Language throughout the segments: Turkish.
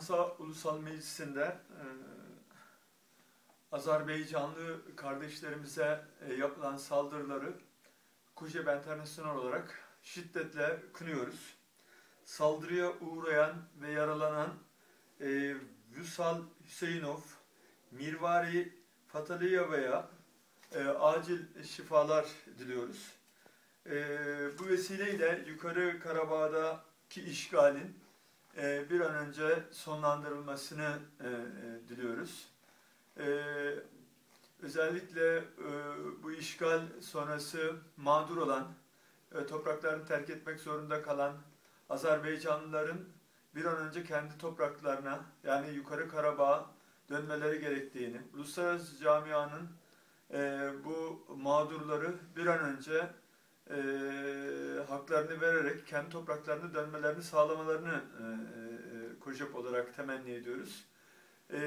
Fransa Ulusal Meclisi'nde e, Azerbaycanlı kardeşlerimize e, yapılan saldırıları Kujeb Internasyonel olarak şiddetle kınıyoruz. Saldırıya uğrayan ve yaralanan e, Vüsal Hüseyinov, Mirvari Fataliyeva'ya e, acil şifalar diliyoruz. E, bu vesileyle Yukarı Karabağ'daki işgalin bir an önce sonlandırılmasını e, e, diliyoruz. E, özellikle e, bu işgal sonrası mağdur olan, e, topraklarını terk etmek zorunda kalan Azerbaycanlıların bir an önce kendi topraklarına yani Yukarı Karabağ'a dönmeleri gerektiğini, uluslararası camianın e, bu mağdurları bir an önce e, haklarını vererek kendi topraklarına dönmelerini sağlamalarını e, e, KOJEP olarak temenni ediyoruz. E,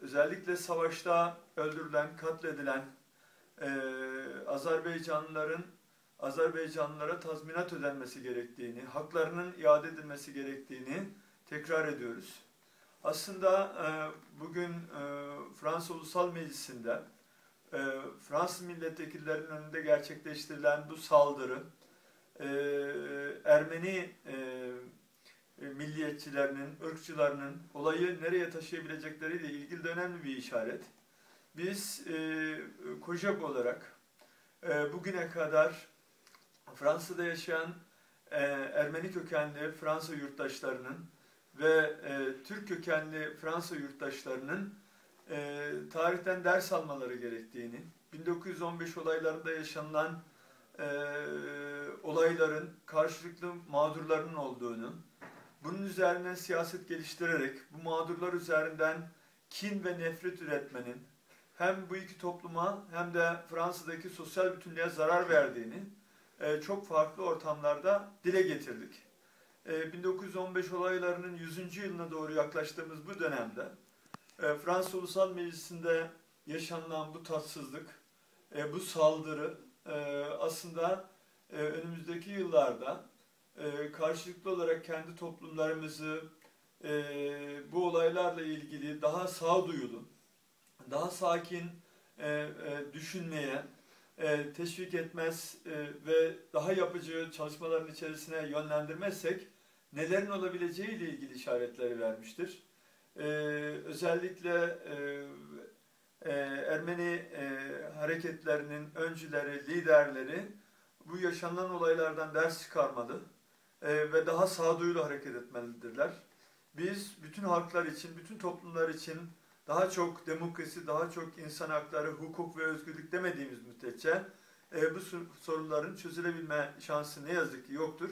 özellikle savaşta öldürülen, katledilen e, Azerbaycanlıların Azerbaycanlılara tazminat ödenmesi gerektiğini, haklarının iade edilmesi gerektiğini tekrar ediyoruz. Aslında e, bugün e, Fransa Ulusal Meclisi'nde e, Fransız milletvekillerinin önünde gerçekleştirilen bu saldırı e, Ermeni e, milliyetçilerinin, ırkçılarının olayı nereye taşıyabilecekleriyle ilgili de önemli bir işaret. Biz e, KOJAP olarak e, bugüne kadar Fransa'da yaşayan e, Ermeni kökenli Fransa yurttaşlarının ve e, Türk kökenli Fransa yurttaşlarının e, tarihten ders almaları gerektiğini, 1915 olaylarında yaşanılan e, olayların karşılıklı mağdurlarının olduğunu, bunun üzerine siyaset geliştirerek bu mağdurlar üzerinden kin ve nefret üretmenin hem bu iki topluma hem de Fransa'daki sosyal bütünlüğe zarar verdiğini e, çok farklı ortamlarda dile getirdik. E, 1915 olaylarının 100. yılına doğru yaklaştığımız bu dönemde e, Fransa Ulusal Meclisi'nde yaşanılan bu tatsızlık, e, bu saldırı e, aslında e, önümüzdeki yıllarda e, karşılıklı olarak kendi toplumlarımızı e, bu olaylarla ilgili daha sağduyulu, daha sakin e, e, düşünmeye e, teşvik etmez e, ve daha yapıcı çalışmaların içerisine yönlendirmezsek nelerin olabileceği ile ilgili işaretleri vermiştir. E, özellikle e, Ermeni e, hareketlerinin öncüleri, liderleri bu yaşanan olaylardan ders çıkarmalı e, ve daha sağduyulu hareket etmelidirler. Biz bütün halklar için, bütün toplumlar için daha çok demokrasi, daha çok insan hakları, hukuk ve özgürlük demediğimiz müddetçe e, bu sorunların çözülebilme şansı ne yazık ki yoktur.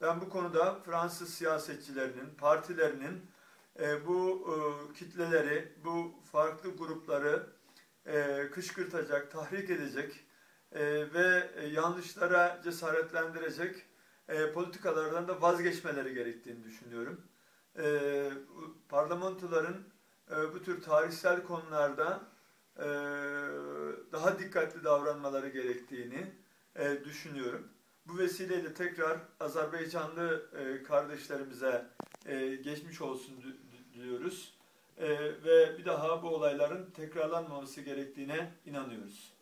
Ben bu konuda Fransız siyasetçilerinin, partilerinin e, bu e, kitleleri, bu farklı grupları e, kışkırtacak, tahrik edecek e, ve e, yanlışlara cesaretlendirecek e, politikalardan da vazgeçmeleri gerektiğini düşünüyorum. E, parlamentoların e, bu tür tarihsel konularda e, daha dikkatli davranmaları gerektiğini e, düşünüyorum. Bu vesileyle tekrar Azerbaycanlı e, kardeşlerimize e, geçmiş olsun diliyoruz. E, ve bir daha bu olayların tekrarlanmaması gerektiğine inanıyoruz.